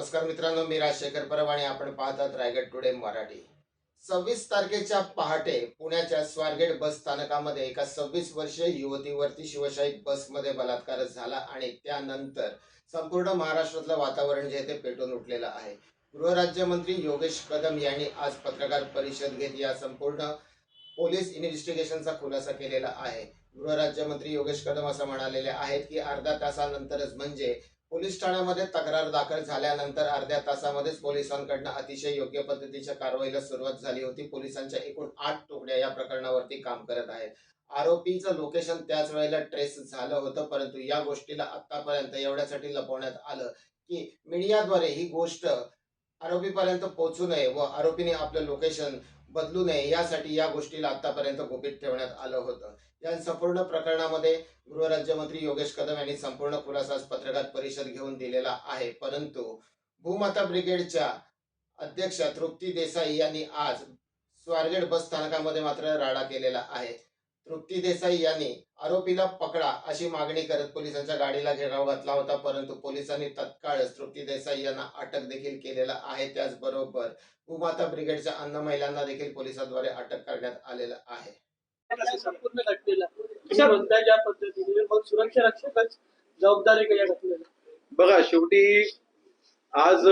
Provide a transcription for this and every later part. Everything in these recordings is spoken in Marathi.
नमस्कार मित्रांनो मी राजशेखर परब आणि आपण पाहतात रायगड टुडे मराठी. सव्वीस तारखेच्या पहाटे पुण्याच्या स्वारगेट बस स्थानकामध्ये एका सव्वीस वर्षीय युवतीवरती शिवशाही बसमध्ये बलात्कार झाला आणि त्यानंतर संपूर्ण महाराष्ट्रातलं वातावरण जे ते पेटून उठलेलं आहे. गृहराज्यमंत्री योगेश कदम यांनी आज पत्रकार परिषद घेत या संपूर्ण पोलीस इन्व्हेस्टिगेशनचा खुलासा केलेला आहे. गृहराज्यमंत्री योगेश कदम असं म्हणालेले आहेत की अर्धा तासानंतरच म्हणजे पोलीस ठाण्यामध्ये तक्रार दाखल झाल्यानंतर अर्ध्या तासामध्येच पोलिसांकडनं अतिशय योग्य पद्धतीच्या कारवाईला सुरुवात झाली होती. पोलिसांच्या एकूण आठ तुकड्या या प्रकरणावरती काम करत आहेत. आरोपीचं लोकेशन त्याच वेळेला ट्रेस झालं होतं परंतु या गोष्टीला आतापर्यंत एवढ्यासाठी लपवण्यात आलं की मीडियाद्वारे ही गोष्ट आरोपीपर्यंत पोहोचू नये व आरोपीने आपलं लोकेशन बदलू नये यासाठी या गोष्टीला आतापर्यंत गुपित ठेवण्यात आलं होतं. या संपूर्ण प्रकरणामध्ये गृहराज्यमंत्री योगेश कदम यांनी संपूर्ण खुलासा पत्रकार परिषद घेऊन दिलेला आहे. परंतु भूमाता ब्रिगेडच्या अध्यक्षा तृप्ती देसाई यांनी आज स्वारगेट बस स्थानकामध्ये मात्र राडा केलेला आहे. तृप्ती देसाई यांनी आरोपीला पकडा अशी मागणी करत पोलिसांच्या गाडीला घेराव घातला होता परंतु पोलिसांनी तत्काळच तृप्ती देसाई यांना अटक देखील केलेला आहे. त्याचबरोबर भूमाता ब्रिगेडच्या अन्न महिलांना देखील पोलिसांद्वारे अटक करण्यात आलेलं आहे. संपूर्ण घटनेला. म्हणताय ज्या पद्धतीने मग सुरक्षा रक्षकच जबाबदारी का या घटनेला बघा शेवटी आज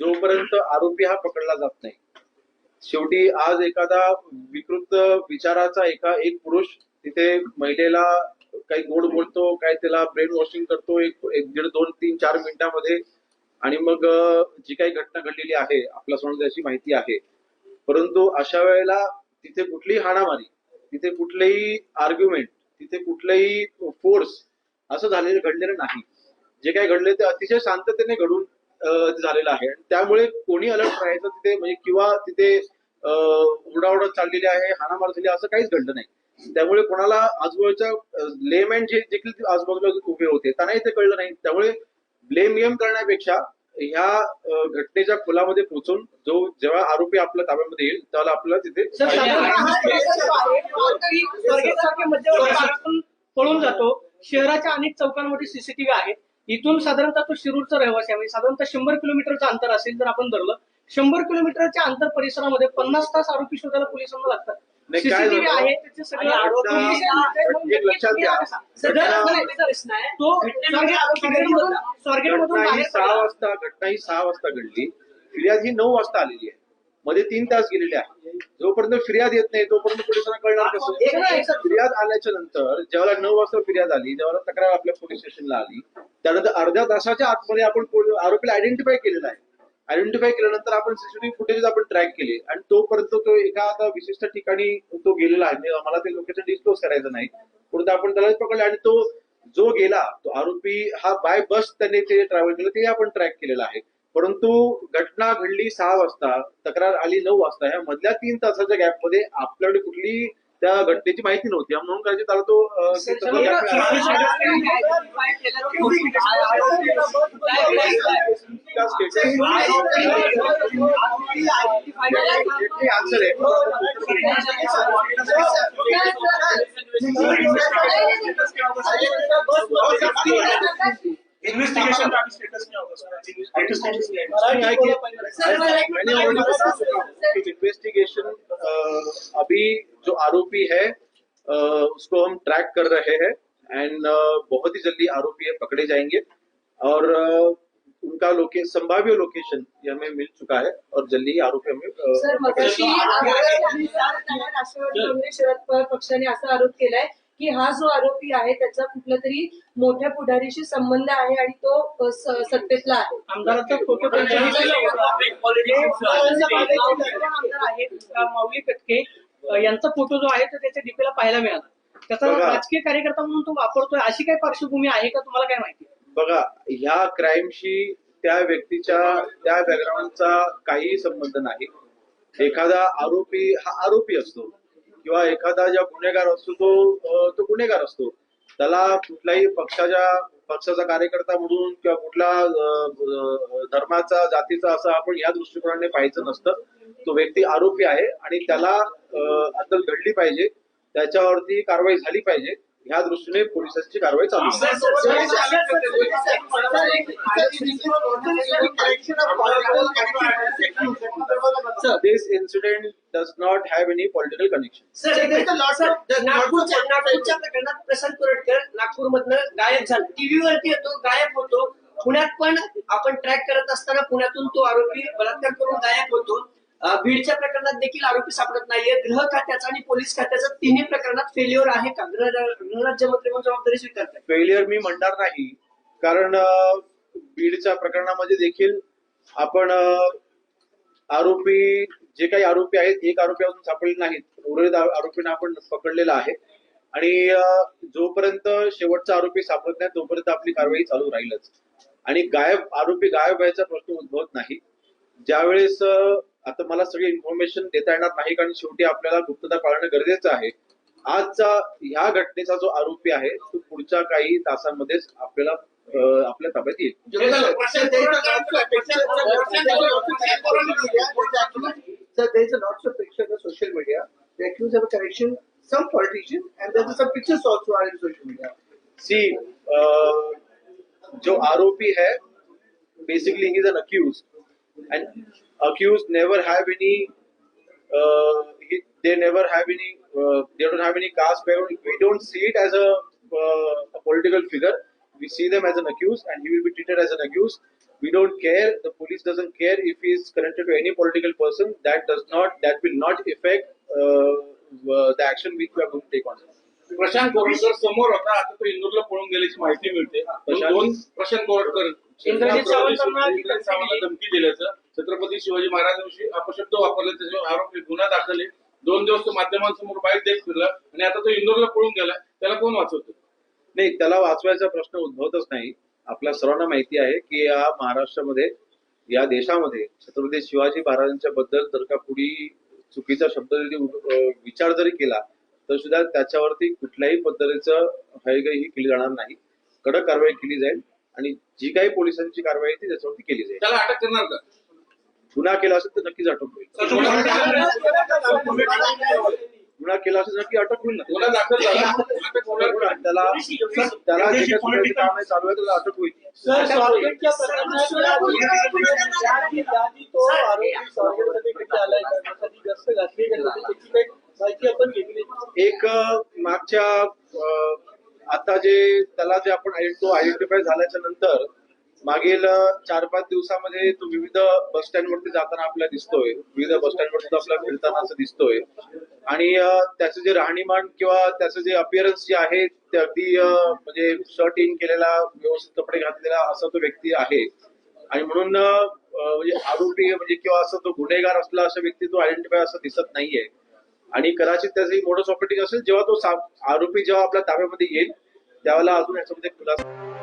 जोपर्यंत आरोपी हा पकडला जात नाही शेवटी आज एखादा विकृत विचाराचा एका एक पुरुष तिथे महिलेला काही गोड बोलतो काय त्याला ब्रेन वॉशिंग करतो एक एक दीड दोन तीन चार मिनिटांमध्ये आणि मग जी काही घटना घडलेली आहे आपल्यासमोर त्याची माहिती आहे परंतु अशा वेळेला तिथे कुठलीही हाणामारी तिथे कुठलेही आर्ग्युमेंट तिथे कुठलेही फोर्स असं झालेलं घडलेलं नाही. जे काही घडले ते अतिशय शांततेने घडून झालेलं आहे. आणि त्यामुळे कोणी अलर्ट राहायचं तिथे म्हणजे किंवा तिथे उडावडत चाललेली आहे हाणामार झाली असं काहीच घडलं नाही. त्यामुळे कोणाला आजूबाजूच्या लेमॅन जे देखील आजूबाजूला उभे होते त्यांनाही ते कळलं नाही. त्यामुळे ब्लेम गेम करण्यापेक्षा ह्या घटनेच्या खोलामध्ये पोहोचून जो जेव्हा आरोपी आपल्या ताब्यामध्ये येईल त्याला आपल्याला तिथे हा आहे, पळून जातो. शहराच्या अनेक चौकांमध्ये सीसीटीव्ही आहेत इथून साधारणतः तो शिरूरचा रहिवासी आहे. म्हणजे साधारणतः शंभर किलोमीटरचं अंतर असेल जर आपण धरलं शंभर किलोमीटरच्या अंतर परिसरामध्ये पन्नास तास आरोपी शोधायला पोलिसांना लागतात. नाही, काय सीसीटीव्ही झालं? आहे त्याचे सगळे आणि आरोपी घटना- पोलीस आहेत, म्हणून एक लक्षात घ्या. सगळं- घटना- नाही, तो स्वारगेटमधून स्वारगेटमधून घटना ही बाहेर सहा पडला. वाजता घटना ही सहा वाजता घडली फिर्याद ही नऊ वाजता आलेली आहे मध्ये तीन तास गेलेले आहे जोपर्यंत फिर्याद येत नाही तोपर्यंत पोलिसांना कळणार एक कसं सर. फिर्याद आल्याच्यानंतर जेव्हा नऊ वाजता फिर्याद आली जेव्हा तक्रार आपल्या पोलीस स्टेशनला आली त्यानंतर अर्ध्या तासाच्या आतमध्ये आपण पोल- आरोपीला आयडेंटिफाय केलेला आहे आयडेंटिफाय केल्यानंतर आपण सीसीटीव्ही फुटेज आपण ट्रॅक केले. आणि तोपर्यंत तो एका आता विशिष्ट ठिकाणी तो गेलेला आहे. म्हणजे आम्हाला मला ते लोकेशन डिस्क्लोज करायचं नाही. परंतु आपण त्याला पकडलं आणि तो जो गेला तो आरोपी हा बाय बस त्याने ते ट्रॅव्हल केलं ते आपण ट्रॅक केलेलं आहे. परंतु घटना घडली सहा वाजता तक्रार आली नऊ वाजता. ह्या मधल्या तीन तासाच्या गॅपमध्ये आपल्याकडे कुठली त्या घटनेची माहिती नव्हती म्हणून कदाचित त्याला तो. का? हे. इन्व्हेस्टिगेशन का स्टेटस क्या होगा क्या है मैंने हूं इन्वेस्टिगेशन अभी आरोपी है उसको हम ट्रैक कर रहे हैं एंड बहुत ही जल्दी आरोपी है पकड़े जाएँगे और उनका लोके संभाव्य लोकेशन ये हमें मिल चुका है और जल्दी ही आरोपी हमें अ. राष्ट्रवादी शरद पवार पक्षाने असा आरोप केलाय की हा जो आरोपी आहे त्याचा कुठल्या तरी मोठ्या पुढारीशी संबंध आहे आणि तो अ, सत्तेतला आहे आमदाराचा फ़ोटो. आमदार आहेत माऊली कटके अ, यांचा फोटो जो आहे तो त्याच्या डीपीला पाहायला मिळाला. त्याचा. राजकीय कार्यकर्ता म्हणून तो वापरतोय अशी काय पार्श्वभूमी आहे का? तुम्हाला काय माहिती बघा ह्या क्राईमशी त्या व्यक्तीच्या त्या बॅकग्राऊंडचा काहीही संबंध नाही. एखादा आरोपी हा आरोपी असतो. किंवा एखादा ज्या गुन्हेगार असतो तो तो गुन्हेगार असतो. त्याला कुठल्याही पक्षाच्या पक्षाचा कार्यकर्ता म्हणून किंवा कुठला धर्माचा जातीचा असं आपण या दृष्टिकोनाने पाहायचं नसतं. तो व्यक्ती आरोपी आहे आणि त्याला अं, अद्दल घडली पाहिजे. त्याच्यावरती कारवाई झाली पाहिजे. ह्या दृष्टीने पोलिसांची कारवाई चालू आहे. not have any political connection. नागपूरच्या नागपूरच्या प्रकरणात प्रशांत कोरटकर नागपूरमधनं गायब झाला. टीव्हीवरती येतो गायब होतो. पुण्यात पण आपण ट्रॅक करत असताना पुण्यातून तो आरोपी बलात्कार करून गायब होतो. बीडच्या प्रकरणात देखील आरोपी सापडत नाहीये. गृह खात्याचा आणि पोलीस खात्याचा तिन्ही प्रकरणात फेल्युअर आहे का? गृह गृहराज्यमंत्री म्हणून जबाबदारी स्वीकारतात फेल्युअर मी म्हणणार नाही. कारण बीडच्या प्रकरणामध्ये देखील आपण आरोपी जे काही आरोपी आहेत एक आरोपी अजून सापडले नाहीत उर्वरित आरोपींना आपण पकडलेला आहे. आणि जोपर्यंत शेवटचा आरोपी सापडत नाही तोपर्यंत आपली कारवाई चालू राहीलच. आणि गायब आरोपी गायब व्हायचा प्रश्न उद्भवत नाही. ज्यावेळेस आता मला सगळी इन्फॉर्मेशन देता येणार नाही कारण शेवटी आपल्याला गुप्तता पाळणं गरजेचं आहे. आजचा ह्या घटनेचा जो आरोपी आहे तो पुढच्या काही तासांमध्येच आपल्याला आपल्या ताब्यात येईल. सोशल मीडिया सी जो आरोपी है basically is an accused and accused never have any they never have any uh, they don't have any caste background we don't see it as a, uh, a political figure we see them as an accused and he will be treated as an accused we don't care the police doesn't care if he is connected to any political person that does not that will not affect uh, uh, the action which we are going to take on Prashant Koratkar समोर होता आता तो इंदूरला पळून गेल्याची माहिती मिळते प्रशांत- कोरटकर इंद्रजित सावंतांना इंद्रजित सावंतांना धमकी दिल्याचं छत्रपती शिवाजी महाराजांविषयी अपशब्द वापरले त्याच्यावर आरोप गुन्हा दाखल आहे. दोन दिवस तो माध्यमांसमोर बाईक देत फिरला आणि आता तो इंदूरला पळून गेला. त्याला कोण वाचवतो? नाही त्याला वाचवायचा प्रश्न उद्भवतच नाही. आपल्या सर्वांना माहिती आहे की या महाराष्ट्रामध्ये या देशामध्ये छत्रपती शिवाजी महाराजांच्या बद्दल जर का कुणी चुकीचा शब्द जरी विचार जरी केला तर सुद्धा त्याच्यावरती कुठल्याही पद्धतीचं हयगय ही केली जाणार नाही. कडक कारवाई केली जाईल. आणि जी काही पोलिसांची कारवाई आहे ती त्याच्यावरती केली जाईल. त्याला अटक करणार का? गुन्हा केला असेल तर नक्कीच अटक होईल. गुन्हा केला असेल तर नक्की अटक होईल ना? गुन्हा दाखल झाला? त्याला त्याला जे काही सुधारण्याचे काम आहे चालू आहे त्याला अटक होईल. एक मागच्या अ, आता जे त्याला जे आपण तो आयडेंटिफाय झाल्याच्यानंतर मागील चार पाच दिवसामध्ये तो विविध बस स्टँड वरती जाताना आपल्याला दिसतोय. विविध बस स्टँड वरती आपल्याला फिरताना असं दिसतोय. आणि त्याचं जे राहणीमान किंवा त्याचं जे अपिअरन्स जे आहे ते अगदी म्हणजे शर्ट इन केलेला व्यवस्थित कपडे घातलेला असा तो व्यक्ती आहे. आणि म्हणून म्हणजे आरोपी म्हणजे किंवा असं तो गुन्हेगार असला असा व्यक्ती तो आयडेंटिफाय असं दिसत नाहीये. आणि कदाचित त्याची मोडस ऑपरेटिंग असेल जेव्हा तो आरोपी जेव्हा आपल्या ताब्यामध्ये येईल त्यावेळेला अजून याच्यामध्ये खुलासा